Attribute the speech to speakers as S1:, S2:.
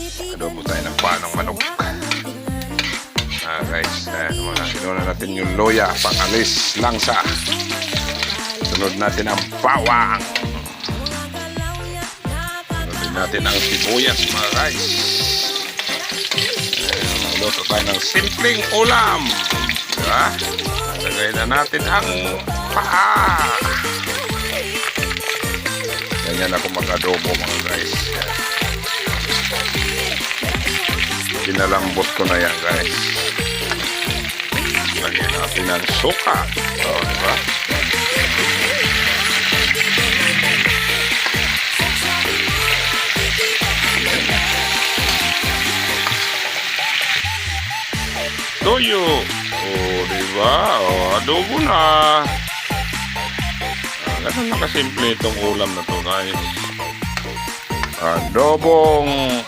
S1: Adobo tayo ng panang manok. Ah guys, eh, mga sinuna natin yung loya, pangalis, langsa. Sunod natin ang bawang. Sunod natin ang sibuyas mga guys. Eh, Luto tayo ng simpleng ulam. Diba? Lagay na natin ang paa. Ganyan ako mag-adobo mga guys. Pinalambot ko na yan guys. Lagyan natin ng suka. O, diba? Toyo. O, diba? O, adobo na. Ah, ganun na kasimple itong ulam na to guys. Adobong